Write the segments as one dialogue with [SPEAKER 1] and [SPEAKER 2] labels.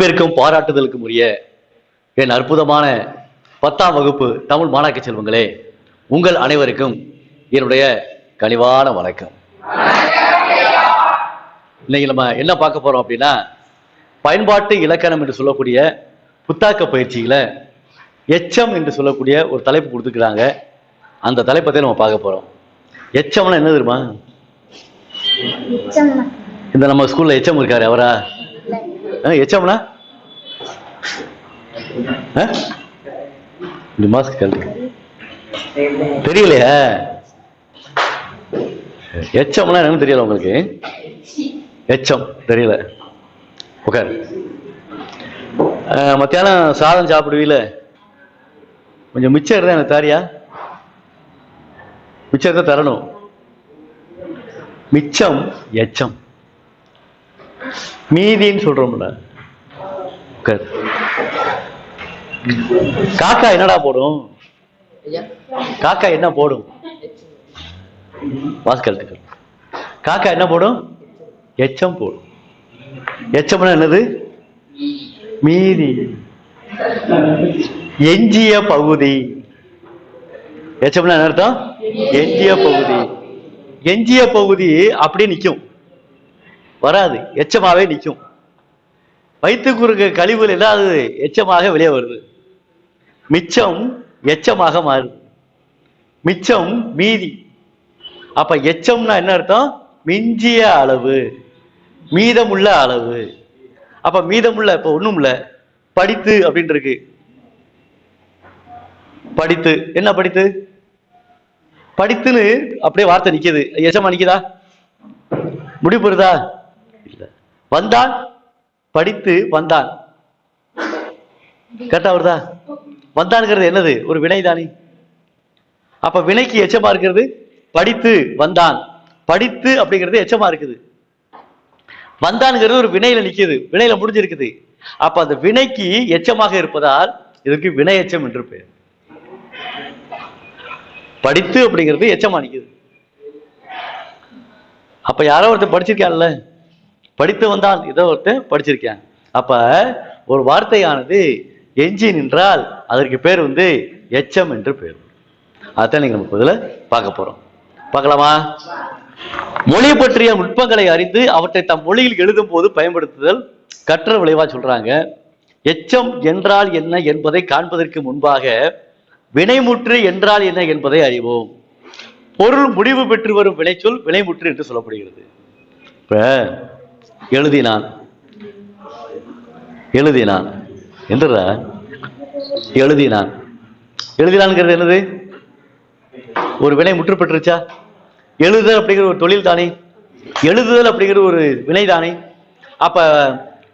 [SPEAKER 1] அன்பிற்கும் பாராட்டுதலுக்கும் உரிய என் அற்புதமான பத்தாம் வகுப்பு தமிழ் மாணாக்க செல்வங்களே உங்கள் அனைவருக்கும் என்னுடைய கனிவான வணக்கம். இன்னைக்கு நம்ம என்ன பார்க்க போறோம் அப்படின்னா பயன்பாட்டு இலக்கணம் என்று சொல்லக்கூடிய புத்தாக்க பயிற்சியில எச்சம் என்று சொல்லக்கூடிய ஒரு தலைப்பு கொடுத்துக்கிறாங்க அந்த தலைப்பத்தை நம்ம பார்க்க போறோம். எச்சம்னா என்ன தெரியுமா? இந்த நம்ம ஸ்கூல்ல எச்சம் இருக்காரு அவரா? எச்சம்னா? இந்த மாஸ்க் கழட்டு. தெரியலையா? எச்சம்னா என்னன்னு தெரியல உங்களுக்கு. எச்சம் தெரியல. உட்கார். மத்தியானம் சாதம் சாப்பிடுவீல? கொஞ்சம் மிச்சம் இருந்தா எனக்கு தாரியா? மிச்சத்தை தரணும். மிச்சம் எச்சம். மீதின்னு சொல்றோம்ல. உட்கார். காக்கா என்னடா போடும்? காக்கா என்ன போடும்? வாஸ்கல்ட்டுகள் காக்கா என்ன போடும்? எச்சம் போடும். எச்சம்னா என்னது? மீதி. எஞ்சிய பகுதி. எச்சம்னா என்ன அர்த்தம்? எஞ்சிய பகுதி. எஞ்சிய பகுதி அப்படியே நிக்கும். வராது. எச்சமாவே நிக்கும். வயிற்றுக்கு இருக்க கழிவுகள் எல்லாம் அது எச்சமாக வெளியே வருது. மிச்சம் எச்சமாக மாறுது மிச்சம் மீதி. அப்ப எச்சம்னா என்ன அர்த்தம்? மிஞ்சிய அளவு. மீதமுள்ள அளவு. அப்ப மீதமுள்ள இப்ப ஒண்ணும் இல்ல படித்து அப்படின்னு இருக்கு. படித்து. என்ன படித்து? படித்துன்னு அப்படியே வார்த்தை நிக்குது. எச்சமா நிக்குதா? முடிவு பெறுதா? இல்ல. வந்தான்? படித்து வந்தான். கரெக்டா வருதா? வந்தான்ங்கிறது என்னது? ஒரு வினைதானே. அப்ப வினைக்கு எச்சமா இருக்கிறது? படித்து வந்தான். படித்து அப்படிங்கிறது எச்சமா இருக்குது. வந்தான்ங்கிறது ஒரு வினையில நிக்குது. வினையில முடிஞ்சிருக்குது. அப்ப அந்த வினைக்கு எச்சமாக இருப்பதால் இதுக்கு வினை எச்சம் என்று பெயர். படித்து அப்படிங்கிறது எச்சமா நிக்குது. அப்ப யாரோ ஒருத்தர் படிச்சிருக்கான்ல. படித்து வந்தான். ஏதோ ஒருத்தன் படிச்சிருக்கேன். அப்ப ஒரு வார்த்தையானது எஞ்சி நின்றால் அதற்கு பேர் வந்து எச்சம் என்று பேர். அதான் நீங்கள் நம்ம இதுல பார்க்க போறோம். பார்க்கலாமா? மொழி பற்றிய நுட்பங்களை அறிந்து அவற்றை தம் மொழியில் எழுதும் போது பயன்படுத்துதல் கற்ற விளைவா சொல்றாங்க. எச்சம் என்றால் என்ன என்பதை காண்பதற்கு முன்பாக வினைமுற்று என்றால் என்ன என்பதை அறிவோம். பொருள் முடிவு பெற்று வரும் வினைச்சொல் வினைமுற்று என்று சொல்லப்படுகிறது. இப்ப எழுதினான். எழுதினான். என்றா எழுதினான். எழுதினான்ங்கிறது என்னது? ஒரு வினை முற்றுப்பட்டுருச்சா எழுதுதல் அப்படிங்கிற ஒரு தொழில் தானே. எழுதுதல் அப்படிங்கிற ஒரு வினை தானே. அப்ப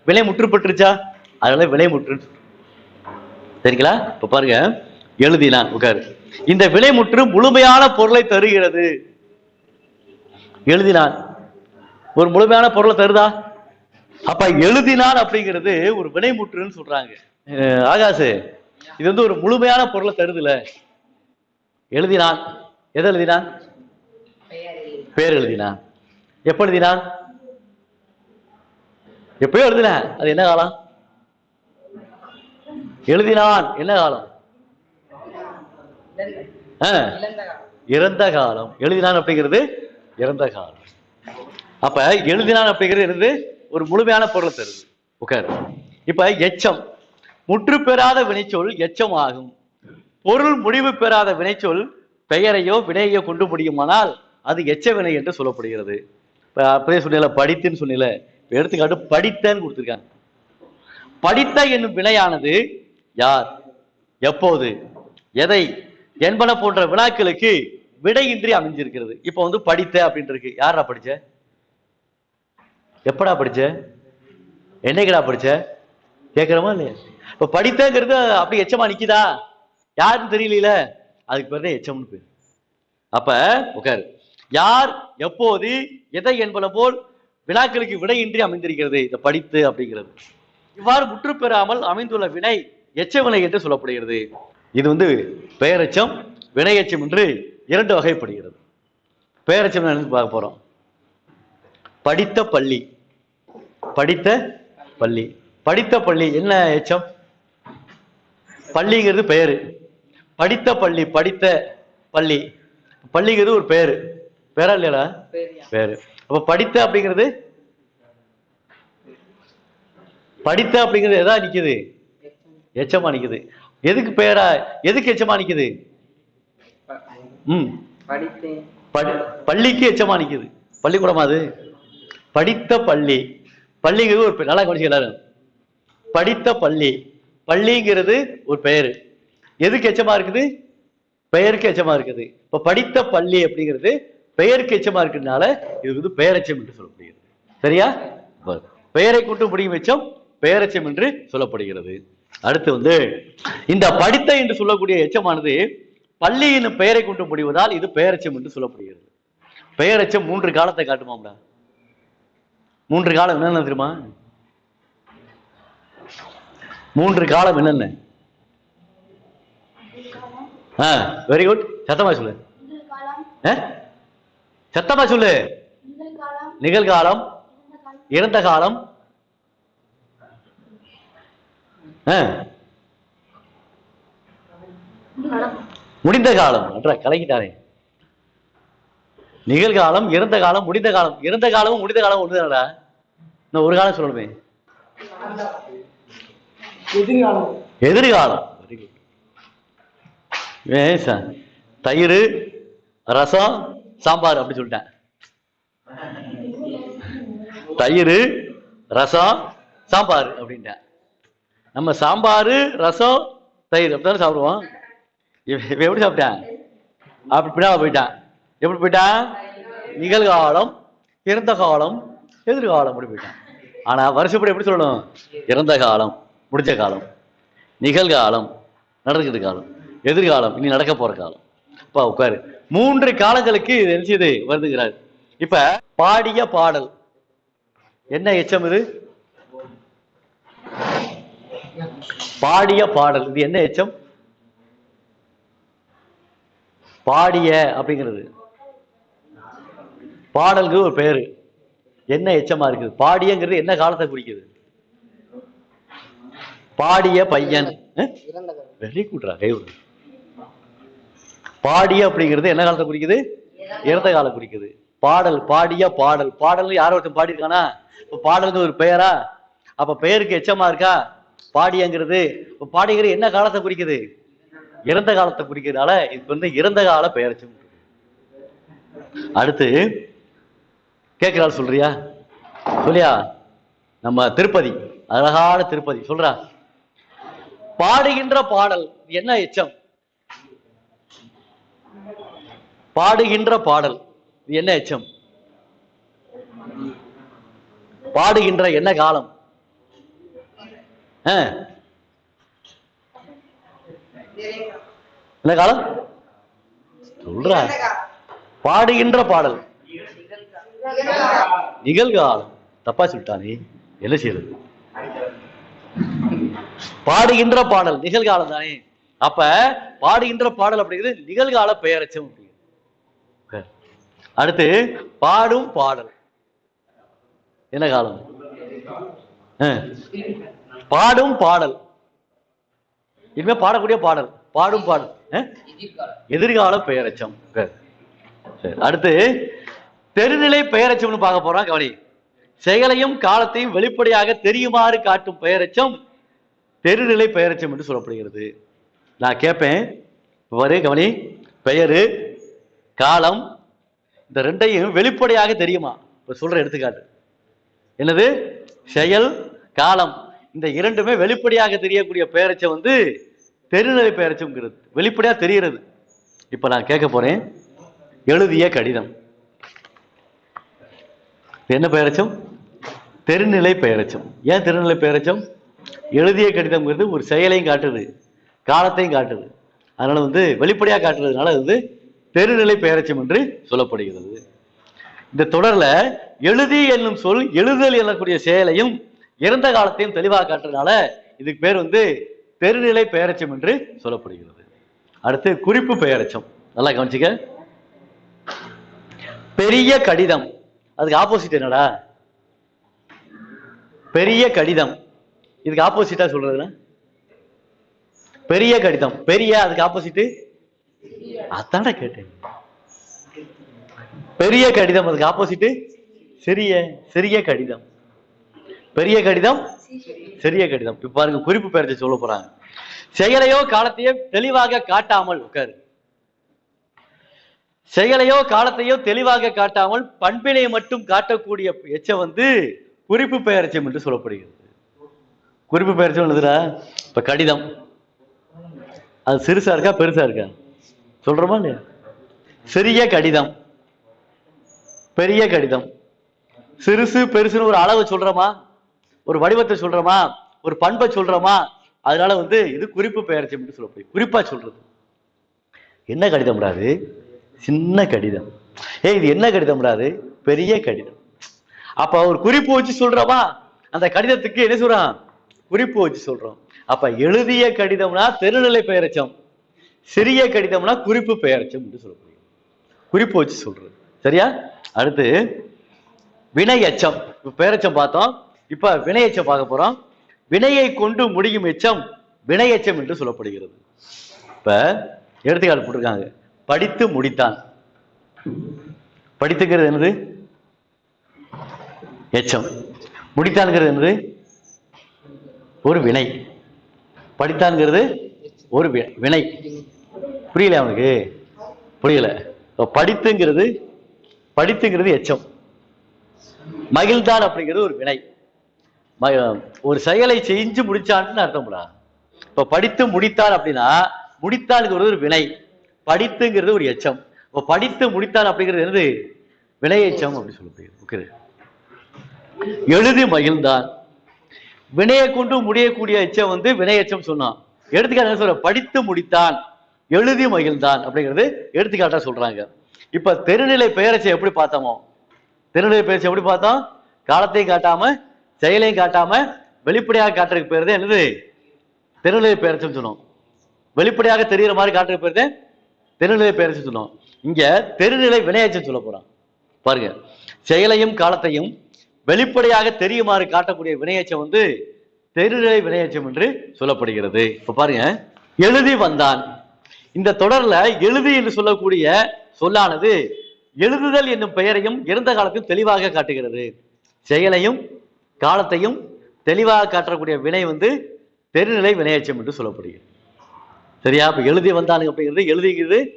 [SPEAKER 1] வினை முற்றுப்பட்டுருச்சா அதனால வினை முற்று சரிங்களா? இப்ப பாருங்க. எழுதினான் உட்காரு. இந்த வினைமுற்று முழுமையான பொருளை தருகிறது. எழுதினான். ஒரு முழுமையான பொருளை தருதா? அப்ப எழுதினான் அப்படிங்கிறது ஒரு வினைமுற்றுன்னு சொல்றாங்க. ஆகாசு இது வந்து ஒரு முழுமையான பொருளை தருதுல. எழுதினான். எதை எழுதினான்? பேர் எழுதினான். எப்ப எழுதினான்? எப்பயோ எழுதின. அது என்ன காலம்? எழுதினான். என்ன காலம்? இறந்த காலம். எழுதினான் அப்படிங்கிறது இறந்த காலம். அப்ப எழுதினான் அப்படிங்கிறது ஒரு முழுமையான பொருளை தருது. உட்காரு. இப்ப எச்சம். முற்று பெறாத வினைச்சொல் எச்சம் ஆகும் பொருள் முடிவு பெறாத வினைச்சொல் பெயரையோ வினையோ கொண்டு முடியுமானால் அது எச்ச வினை என்று சொல்லப்படுகிறது. இப்போ அப்படியே சொன்னீல படித்துன்னு சொன்னீல எடுத்துக்காட்டு படித்தன்னு கொடுத்துருக்காங்க. படித்த என்னும் வினையானது யார்? எப்போது? எதை? என்பன போன்ற வினாக்களுக்கு விடையின்றி அமைஞ்சிருக்கிறது. இப்போ வந்து படித்த அப்படின்னு இருக்கு யாரா படிச்ச? எப்படா படிச்ச? என்னைக்குடா படிச்ச? கேட்குறமா இல்லையா? இப்ப படித்தங்கிறது அப்படி எச்சமா நிக்குதா? யாருன்னு தெரியல அதுக்கு பேர் தான் எச்சம்னு பேர். அப்ப உட்காரு. யார் எப்போது எதை என்பன போல் வினாக்களுக்கு விடையின்றி அமைந்திருக்கிறது இந்த படித்து அப்படிங்கிறது. இவ்வாறு முற்று பெறாமல் அமைந்துள்ள வினை எச்ச வினை என்று சொல்லப்படுகிறது. இது வந்து பெயரெச்சம் வினையச்சம் என்று இரண்டு வகைப்படுகிறது. பெயரெச்சம் பார்க்க போறோம். படித்த பள்ளி. படித்த பள்ளி. படித்த பள்ளி என்ன எச்சம்? பள்ளிங்கிறது பெயரு. படித்த பள்ளி படித்த பள்ளி. பள்ளிங்கிறது ஒரு பேரு பேரா இல்லையாடா? பேரு அப்ப படித்த அப்படிங்கிறது? படித்த அப்படிங்கிறது எதா நிக்குது? எச்சமா நிக்குது. எதுக்கு பேரா எதுக்கு எச்சமா நிக்குது? ம். பள்ளிக்கு எச்சமா நிக்குது. பள்ளிக்கூடமா அது? படித்த பள்ளி. பள்ளிங்கிறது ஒரு நல்லா கவனிச்சு எல்லாரும். படித்த பள்ளி. பள்ளிங்கிறது ஒரு பெயர். எதுக்கு எச்சமா இருக்குது? பெயருக்கு எச்சமா இருக்குது. இப்ப படித்த பள்ளி அப்படிங்கிறது பெயருக்கு எச்சமா இருக்கிறதுனால இது வந்து பெயரச்சம் என்று சொல்லப்படுகிறது. சரியா? பெயரை கூட்டு முடியும் எச்சம் பெயரச்சம் என்று சொல்லப்படுகிறது. அடுத்து வந்து இந்த படித்த என்று சொல்லக்கூடிய எச்சமானது பள்ளியின் பெயரை கொண்டு முடிவதால் இது பெயரச்சம் என்று சொல்லப்படுகிறது. பெயரெச்சம் மூன்று காலத்தை காட்டுமாம்டா. மூன்று காலம் என்னென்ன தெரியுமா? மூன்று காலம் என்னென்ன? ஆ வெரி குட் சத்தமா சொல்லு. ஆ? சத்தமா சொல்லு. நிகழ்காலம் இறந்த காலம். முடிந்த காலம். அன்றா நிகழ்காலம் இறந்த காலம் முடிந்த காலம். இறந்த காலமும் முடிந்த காலம் ஒண்ணுதானடா? நான் ஒரு காலம் சொல்லணுமே.
[SPEAKER 2] எதிர்காலம்.
[SPEAKER 1] எதிர்காலம். ஏன் சார் தயிர் ரசம் சாம்பார் அப்படி சொல்லிட்டேன். தயிர் ரசம் சாம்பார் அப்படின்ட்டேன். நம்ம சாம்பார் ரசம் தயிர் அப்படித்தானே சாப்பிடுவோம்? இவன் இவன் எப்படி சாப்பிட்டேன்? அப்படி பின்னால போயிட்டான். எப்படி போயிட்டான்? நிகழ்காலம் இறந்த காலம் எதிர்காலம் அப்படி போயிட்டான். ஆனால் வருஷப்படி எப்படி சொல்லணும்? இறந்த காலம். முடிஞ்ச காலம் நிகழ்காலம் நடக்குது காலம் எதிர்காலம் இனி நடக்க போற காலம். இப்போ உட்காரு. மூன்று காலங்களுக்கு இது என்ன வருதுங்கிறார். இப்ப பாடிய பாடல். என்ன எச்சம் இது? பாடிய பாடல். இது என்ன எச்சம்? பாடிய அப்படிங்கிறது. பாடலுக்கு ஒரு பேரு. என்ன எச்சமா இருக்குது? பாடியங்கிறது என்ன காலத்தை குறிக்குது? பாடிய பையன். வெரி குட்ரா கைவிடு பாடிய அப்படிங்கிறது என்ன காலத்தை குறிக்குது? இறந்த காலம் குறிக்குது. பாடல் பாடிய பாடல். பாடல் யாரோ ஒருத்தன் பாடியிருக்கானா? இப்ப பாடலுக்கு ஒரு பெயரா? அப்ப பெயருக்கு எச்சமா இருக்கா பாடியங்கிறது. இப்ப பாடிங்கிறது என்ன காலத்தை குறிக்குது? இறந்த காலத்தை குறிக்கிறதுனால இது வந்து இறந்த கால பெயர்ச்சி அடுத்து கேட்கிறாள் சொல்றியா? சொல்லியா? நம்ம திருப்பதி அழகான திருப்பதி. சொல்றா. பாடுகின்ற பாடல். என்ன எச்சம்? பாடுகின்ற பாடல். இது என்ன எச்சம்? பாடுகின்ற என்ன காலம். என்ன காலம்? சொல்றா. பாடுகின்ற பாடல். நிகழ்காலம். தப்பா சொல்லிட்டானே. என்ன செய்யறது? பாடுகின்ற பாடல் நிகழ்காலம் தானே. அப்ப பாடுகின்ற பாடல் அப்படிங்கிறது நிகழ்கால பெயரச்சம் அடுத்து பாடும் பாடல். என்ன காலம்? பாடும் பாடல். இனிமே பாடக்கூடிய பாடல். பாடும் பாடல். எதிர்கால பெயரச்சம் அடுத்து தெருநிலை பெயரச்சம்னு பார்க்க போறோம். கவனி. செயலையும் காலத்தையும் வெளிப்படையாக தெரியுமாறு காட்டும் பெயரச்சம் தெருநிலை பெயரச்சம் என்று சொல்லப்படுகிறது. நான் கேட்பேன் வரு கவனி பெயரு காலம் இந்த ரெண்டையும் வெளிப்படையாக தெரியுமா? இப்போ சொல்கிற எடுத்துக்காட்டு. என்னது? செயல் காலம். இந்த இரண்டுமே வெளிப்படையாக தெரியக்கூடிய பெயரச்சம் வந்து தெருநிலை பெயரச்சம்ங்கிறது. வெளிப்படையாக தெரிகிறது. இப்போ நான் கேட்க போறேன். எழுதிய கடிதம். என்ன பெயரச்சம்? தெருநிலை பெயரச்சம். ஏன் தெருநிலை பெயரச்சம்? எழுதிய கடிதம்ங்கிறது ஒரு செயலையும் காட்டுது காலத்தையும் காட்டுது. அதனால் வந்து வெளிப்படையாக காட்டுறதுனால அது வந்து பெருநிலை பெயரச்சம் என்று சொல்லப்படுகிறது. இந்த தொடரில் எழுதி என்னும் சொல் எழுதல் எனக்கூடிய செயலையும் இறந்த காலத்தையும் தெளிவாக காட்டுறதுனால இதுக்கு பேர் வந்து பெருநிலை பெயரச்சம் என்று சொல்லப்படுகிறது. அடுத்து குறிப்பு பெயரச்சம் நல்லா கவனிச்சுக்க. பெரிய கடிதம். அதுக்கு ஆப்போசிட் என்னடா? பெரிய கடிதம். இதுக்கு ஆப்போசிட்டா சொல்றதுன்னா பெரிய கடிதம். பெரிய அதுக்கு ஆப்போசிட் அதான கேட்டேன். பெரிய கடிதம் அதுக்கு ஆப்போசிட் சிறிய சிறிய கடிதம். பெரிய கடிதம் சிறிய கடிதம். இப்ப பாருங்க குறிப்பு பெயர்த்து சொல்ல போறாங்க. செயலையோ காலத்தையோ தெளிவாக காட்டாமல் உட்காரு. செயலையோ காலத்தையோ தெளிவாக காட்டாமல் பண்பினை மட்டும் காட்டக்கூடிய எச்ச வந்து குறிப்பு பெயர்ச்சம் என்று சொல்லப்படுகிறது. குறிப்பு பெயர்ச்சம் எழுதுறா இப்ப கடிதம். அது சிறுசா இருக்கா பெருசா இருக்கா? சொல்றோமா இல்லையா? சிறிய கடிதம். பெரிய கடிதம். சிறுசு பெருசுன்னு ஒரு அளவு சொல்றோமா? ஒரு வடிவத்தை சொல்றோமா? ஒரு பண்பை சொல்றோமா? அதனால வந்து இது குறிப்பு பெயர்ச்சி அப்படின்னு சொல்லப்படுது குறிப்பா சொல்றது. என்ன கடிதம் விடாது சின்ன கடிதம். ஏய் இது என்ன கடிதம் விடாது பெரிய கடிதம். அப்ப ஒரு குறிப்பு வச்சு சொல்றோமா? அந்த கடிதத்துக்கு என்ன சொல்றான்? குறிப்பு வச்சு சொல்றோம். அப்ப எழுதிய கடிதம்னா தெருநிலை பெயரச்சம். சிறிய கடிதம்னா குறிப்பு பெயரச்சம் என்று சொல்லப்படுகிறது. குறிப்பு வச்சு சொல்றது. சரியா? அடுத்து வினை எச்சம் பேரச்சம் பார்த்தோம். இப்ப வினை எச்சம் பார்க்க போறோம். வினையை கொண்டு முடியும் எச்சம் வினை எச்சம் என்று சொல்லப்படுகிறது. இப்ப எடுத்துக்காட்டு போட்டிருக்காங்க. படித்து முடித்தான். படித்துங்கிறது என்னது? எச்சம். முடித்தான்ங்கிறது என்னது? ஒரு வினை. படித்தான்ங்கிறது ஒரு வி- வினை. புரியல அவனுக்கு? புரியல. படித்துங்கிறது படித்துங்கிறது எச்சம். மகிழ்ந்தான் அப்படிங்கிறது ஒரு வினை. ம- ஒரு செயலை செஞ்சு முடிச்சான்னு அர்த்தம்டா இப்போ படித்து முடித்தான் அப்படின்னா முடித்தான்ங்கிறது ஒரு வினை. படித்துங்கிறது ஒரு எச்சம். இப்போ படித்து முடித்தான் அப்படிங்கிறது என்னது? வினை எச்சம் அப்படின்னு சொல்லப்படுகிறது. ஓகே. எழுதி மகிழ்ந்தான். வினையை கொண்டு முடியக்கூடிய எச்சம் வந்து வினை எச்சம் சொன்னான். எடுத்துக்காட்டு சொல்ற படித்து முடித்தான் எழுதி மகிழ்ந்தான் அப்படிங்கிறது எடுத்துக்காட்டா சொல்றாங்க. இப்ப தெருநிலை பெயரச்சை எப்படி பார்த்தோமோ? தெருநிலை பெயர்ச்சி எப்படி பார்த்தோம்? காலத்தையும் காட்டாம செயலையும் காட்டாம வெளிப்படையாக காட்டுறதுக்கு பேர் தான் என்னது? தெருநிலை பெயர்ச்சின்னு சொன்னோம். வெளிப்படையாக தெரிகிற மாதிரி காட்டுறதுக்கு பேர் தான் தெருநிலை பெயர்ச்சி சொன்னோம். இங்க தெருநிலை வினையச்சம் சொல்ல போறான். பாருங்க. செயலையும் காலத்தையும் வெளிப்படையாக தெரியுமாறு காட்டக்கூடிய வினையச்சம் வந்து தெருநிலை வினையச்சம் என்று சொல்லப்படுகிறது. இப்ப பாருங்க. எழுதி வந்தான். இந்த தொடர்ல எழுதி என்று சொல்லக்கூடிய சொல்லானது எழுதுதல் என்னும் பெயரையும் இறந்த காலத்தில் தெளிவாக காட்டுகிறது. செயலையும் காலத்தையும் தெளிவாக காட்டக்கூடிய வினை வந்து தெருநிலை வினையச்சம் என்று சொல்லப்படுகிறது. சரியா? இப்ப எழுதி வந்தானுங்க அப்படிங்கிறது எழுதிங்கிறது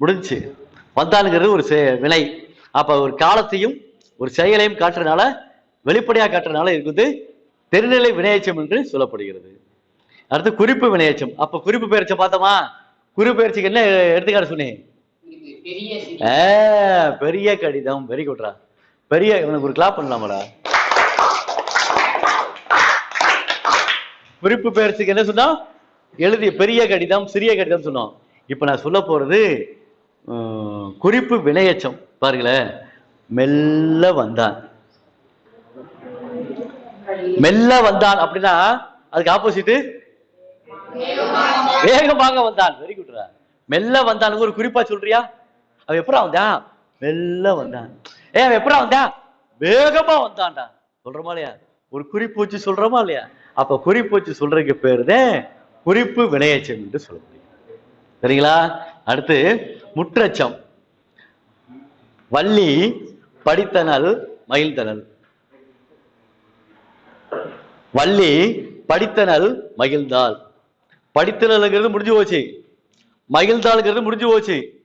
[SPEAKER 1] முடிஞ்சுச்சு. வந்தானுங்கிறது ஒரு செ- வினை. அப்ப ஒரு காலத்தையும் ஒரு செயலையும் காட்டுறதுனால வெளிப்படையாக காட்டுறதுனால இதுக்கு வந்து தெருநிலை வினையச்சம் என்று சொல்லப்படுகிறது. அடுத்து குறிப்பு வினையச்சம். அப்ப குறிப்பு பயிற்சி பார்த்தோமா? குறிப்பு பயிற்சிக்கு என்ன எடுத்துக்காட்டு சொன்னேன்
[SPEAKER 2] பெரிய
[SPEAKER 1] ஆ, பெரிய கடிதம். வெரி குட்ரா பெரிய உனக்கு ஒரு கிளாப் பண்ணலாமாடா? குறிப்பு பெயர்ச்சிக்கு என்ன சொன்னோம்? எழுதிய பெரிய கடிதம் சிறிய கடிதம் சொன்னோம். இப்ப நான் சொல்ல போறது குறிப்பு வினையச்சம். பாருங்களேன். மெல்ல வந்தான். மெல்ல வந்தான் அப்படின்னா அதுக்கு ஆப்போசிட் வேகமாக வந்தான். வெரி குட்ரா மெல்ல வந்தான் ஒரு குறிப்பா சொல்றியா? அவன் எப்படா வந்தான்? மெல்ல வந்தான். ஏ அவன் எப்படா வந்தான்? வேகமா வந்தான்டா. சொல்றோமா இல்லையா? ஒரு குறிப்பு வச்சு சொல்றோமா இல்லையா? அப்ப குறிப்பு வச்சு சொல்றதுக்கு பேருதான் குறிப்பு வினையச்சம் என்று சொல்ல முடியும். சரிங்களா? அடுத்து முற்றச்சம். வள்ளி படித்தனல் மகிழ்ந்தனல். வள்ளி படித்தனல் மகிழ்ந்தாள். படித்தனல்ங்கிறது முடிஞ்சு போச்சு. மகிழ்ந்தாளுங்கிறது முடிஞ்சு போச்சு.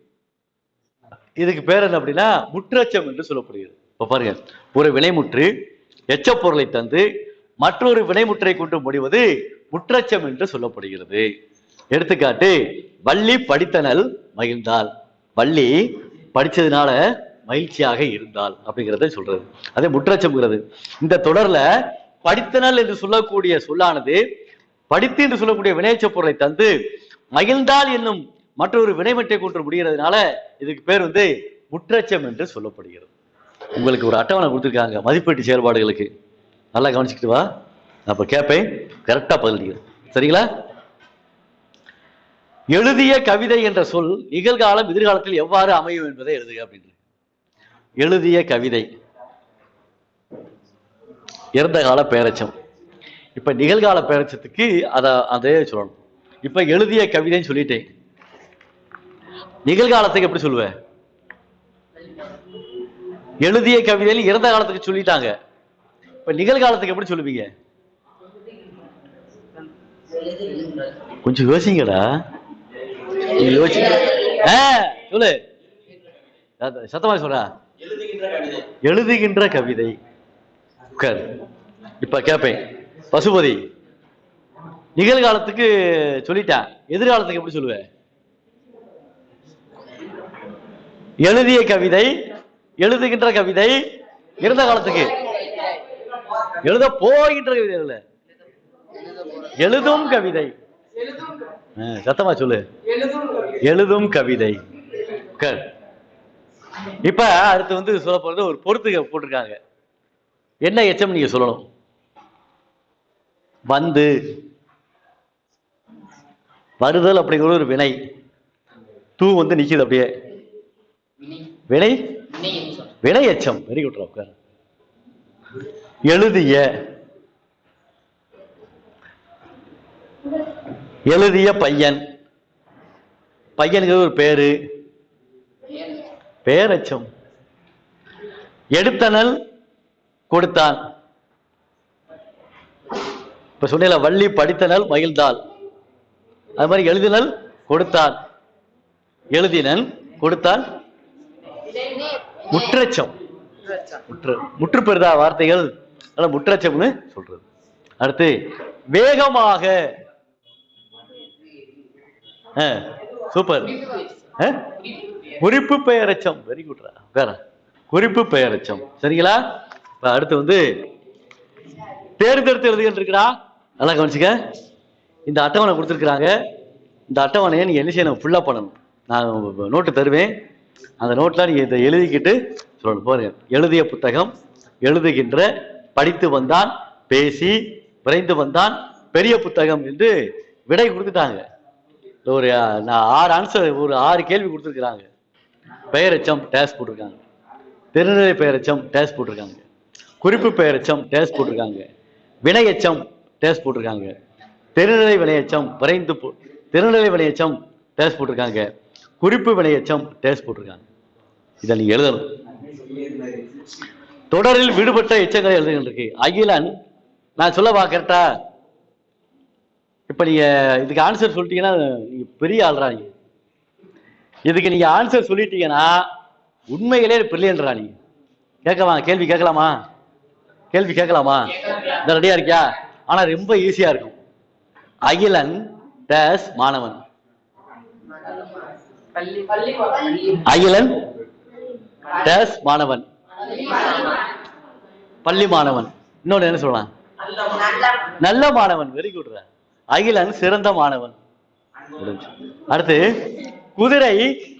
[SPEAKER 1] இதுக்கு பேர் என்ன அப்படின்னா முற்றச்சம் என்று சொல்லப்படுகிறது. இப்ப பாருங்க ஒரு வினைமுற்று எச்ச பொருளை தந்து மற்றொரு வினைமுற்றை கொண்டு முடிவது முற்றச்சம் என்று சொல்லப்படுகிறது. எடுத்துக்காட்டு வள்ளி படித்தனல் மகிழ்ந்தாள். வள்ளி படிச்சதுனால மகிழ்ச்சியாக இருந்தால் அப்படிங்கிறத சொல்றது. அதே முற்றச்சம்ங்கிறது இந்த தொடர்ல படித்தனல் என்று சொல்லக்கூடிய சொல்லானது படித்து என்று சொல்லக்கூடிய வினைச்சப் பொருளை தந்து மகிழ்ந்தாள் என்னும் மற்றொரு வினைமட்டை கொண்டு முடிகிறதுனால இதுக்கு பேர் வந்து முற்றச்சம் என்று சொல்லப்படுகிறது. உங்களுக்கு ஒரு அட்டவணை கொடுத்துருக்காங்க. மதிப்பீட்டு செயல்பாடுகளுக்கு. நல்லா கவனிச்சுக்கிட்டு வா. அப்ப கேட்பேன் கரெக்டா பதிலளிக்கிறேன் சரிங்களா? எழுதிய கவிதை என்ற சொல் நிகழ்காலம் எதிர்காலத்தில் எவ்வாறு அமையும் என்பதை எழுதுக அப்படின்னு எழுதிய கவிதை. இறந்த கால பேரச்சம். இப்ப நிகழ்கால பேரச்சத்துக்கு அதை அதே சொல்லணும். இப்ப எழுதிய கவிதைன்னு சொல்லிட்டேன். நிகழ்காலத்துக்கு எப்படி சொல்லுவேன் எழுதிய கவிதையில் இறந்த காலத்துக்கு சொல்லிட்டாங்க. இப்ப நிகழ்காலத்துக்கு எப்படி சொல்லுவீங்க? கொஞ்சம் யோசிங்கடா. நீங்க ஆ, சொல்லு. சத்தமா சொல்றா. எழுதுகின்ற கவிதை. உட்காது இப்ப கேட்பேன் பசுபதி நிகழ்காலத்துக்கு சொல்லிட்டேன் எதிர்காலத்துக்கு எப்படி சொல்லுவ? எழுதிய கவிதை எழுதுகின்ற கவிதை இருந்த காலத்துக்கு. எழுத போகின்ற கவிதை இல்ல எழுதும் கவிதை. சத்தமா சொல்லு. எழுதும் கவிதை. உட்கார். இப்ப அடுத்து வந்து சொல்ல போறது ஒரு பொறுத்து போட்டிருக்காங்க. என்ன எச்சம் நீங்க சொல்லணும்? வந்து. வருதல் அப்படிங்கிற ஒரு வினை. தூ வந்து நிக்குது அப்படியே.
[SPEAKER 2] வினை?
[SPEAKER 1] வினை எச்சம். வெரி குட் உட்கார். எழுதிய. எழுதிய பையன். பையனுக்கு ஒரு பேரு. பேரச்சம். எடுத்தனல் கொடுத்தான். இப்ப சொன்ன வள்ளி படித்தனல் மகிழ்ந்தாள். அது மாதிரி எழுதினல் கொடுத்தான். எழுதினன் கொடுத்தான். முற்றச்சம். முற்று முற்று பெறுதா வார்த்தைகள்? அதனால முற்றச்சம்னு சொல்றது. அடுத்து வேகமாக. சூப்பர். குறிப்பு பெயரச்சம் வெரி குட்ரா வேற. குறிப்பு பெயரச்சம் சரிங்களா? இப்ப அடுத்து வந்து தேர்ந்தெடுத்து எழுதுகின்ற இருக்குடா நல்லா கவனிச்சுக்க. இந்த அட்டவணை கொடுத்துருக்குறாங்க. இந்த அட்டவணையை நீங்கள் என்ன செய்யணும்? ஃபுல்லாக பண்ணணும். நான் நோட்டு தருவேன். அந்த நோட்டில் நீங்கள் இதை எழுதிக்கிட்டு சொல்லணும். போகிறேன் எழுதிய புத்தகம் எழுதுகின்ற படித்து வந்தான் பேசி விரைந்து வந்தான் பெரிய புத்தகம் என்று விடை கொடுத்துட்டாங்க. ஒரு நான் ஆறு ஆன்சர் ஒரு ஆறு கேள்வி கொடுத்துருக்குறாங்க. பெயரெச்சம் டேஸ் போட்டிருக்காங்க. திருநிலை பெயரச்சம் டேஸ் போட்டிருக்காங்க. குறிப்பு பெயரச்சம் டேஸ் போட்டிருக்காங்க. வினையச்சம் டேஸ் போட்டிருக்காங்க. திருநிலை வினையச்சம் விரைந்து போ திருநிலை வினையச்சம் டேஸ் போட்டிருக்காங்க. குறிப்பு வினையச்சம் டேஸ் போட்டிருக்காங்க. இதை நீங்க எழுதணும். தொடரில் விடுபட்ட எச்சங்களை எழுதுகின்றிருக்கு. அகிலன் நான் சொல்லவா கரெக்டா இப்போ நீங்க இதுக்கு ஆன்சர் சொல்லிட்டீங்கன்னா நீங்க பெரிய ஆள்றா நீங்க இதுக்கு நீங்க ஆன்சர் சொல்லிட்டீங்கன்னா உண்மையிலே பிரில்லியன்றா நீங்க கேட்கலாம் கேள்வி கேட்கலாமா? கேள்வி கேட்கலாமா? இந்த ரெடியா இருக்கியா? ஆனா ரொம்ப ஈஸியா இருக்கும். அகிலன் டேஸ் மாணவன். அகிலன் டேஸ் மாணவன். பள்ளி மாணவன். இன்னொன்று என்ன சொல்லலாம்? நல்ல மாணவன். வெரி குட் அகிலன் சிறந்த மாணவன். அடுத்து குதிரை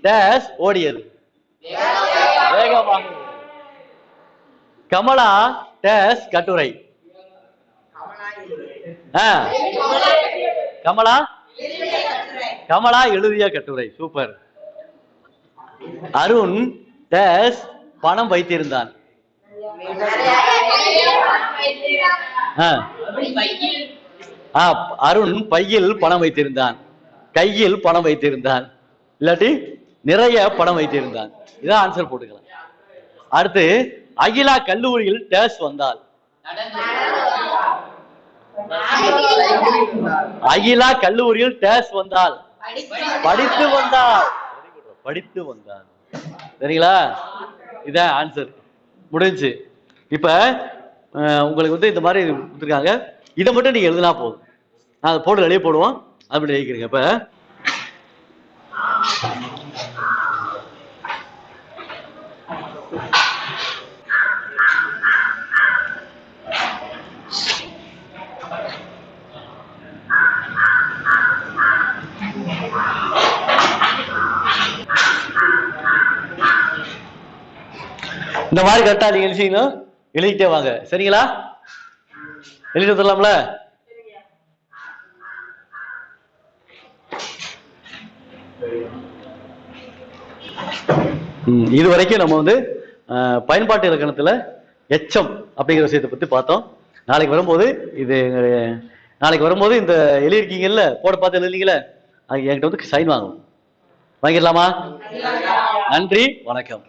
[SPEAKER 1] டேஷ் ஓடியது. வேகமாக கமலா டேஸ் கட்டுரை. கமலா? கமலா எழுதிய கட்டுரை. சூப்பர். அருண் டேஸ் பணம் வைத்திருந்தான். அருண் பையில் பணம் வைத்திருந்தான். கையில் பணம் வைத்திருந்தான் இல்லாட்டி நிறைய பணம் வைத்திருந்தான். இதான் ஆன்சர் போட்டுக்கலாம். அடுத்து அகிலா கல்லூரியில் டேஸ்
[SPEAKER 2] வந்தால்
[SPEAKER 1] அகிலா கல்லூரியில் டேஸ் வந்தால் படித்து வந்தால் படித்து வந்தால் சரிங்களா? இதான் ஆன்சர் முடிஞ்சு. இப்ப உங்களுக்கு வந்து இந்த மாதிரி கொடுத்துருக்காங்க. இதை மட்டும் நீங்க எழுதினா போதும். அதை போட்டு வெளியே போடுவோம். அப்படி எழுதிக்கிறீங்க இப்ப இந்த மாதிரி கரெக்டா நீங்க என்ன எழுதிட்டே வாங்க. சரிங்களா? எழுதிட்டு வந்துடலாம்ல? இது வரைக்கும் நம்ம வந்து பயன்பாட்டு இலக்கணத்துல எச்சம் அப்படிங்கிற விஷயத்தை பத்தி பார்த்தோம். நாளைக்கு வரும்போது இது நாளைக்கு வரும்போது இந்த எழுதியிருக்கீங்கல்ல போட பார்த்து எழுதிங்களே அது என்கிட்ட வந்து சைன் வாங்கணும். வாங்கிடலாமா? நன்றி வணக்கம்.